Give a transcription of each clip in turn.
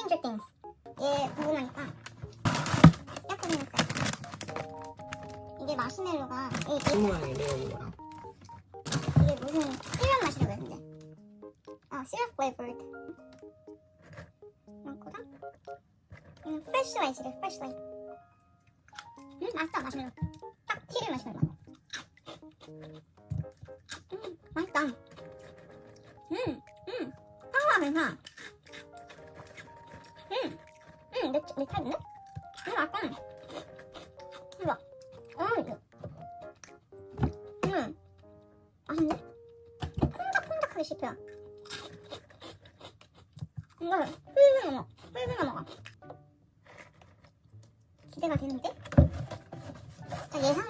Stranger Things. 얘 궁금하니까 이렇게 생겼어요. 이게 마시멜로가 이게, 이거랑. 이게 무슨 시럽 맛이라고 했는데. 어, 시럽 flavored. 이런 거랑 이는 fresh light이래, fresh light. 음, 맛있다, 마시멜로. 딱 티를 마시멜로. 음, 맛있다. 음, 음, 향과 괜찮아. 음, 음, 내, 내 타입인데? 음, 약간, 이거, 어, 이거. 음, 맛있네? 콩닥콩닥하게 씹혀요. 이걸 훌훌 먹어, 훌훌 먹어. 기대가 되는데? 자, 예상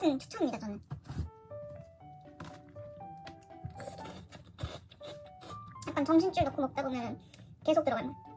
하여튼 추천입니다 저는. 약간 정신줄 놓고 먹다 보면 계속 들어가는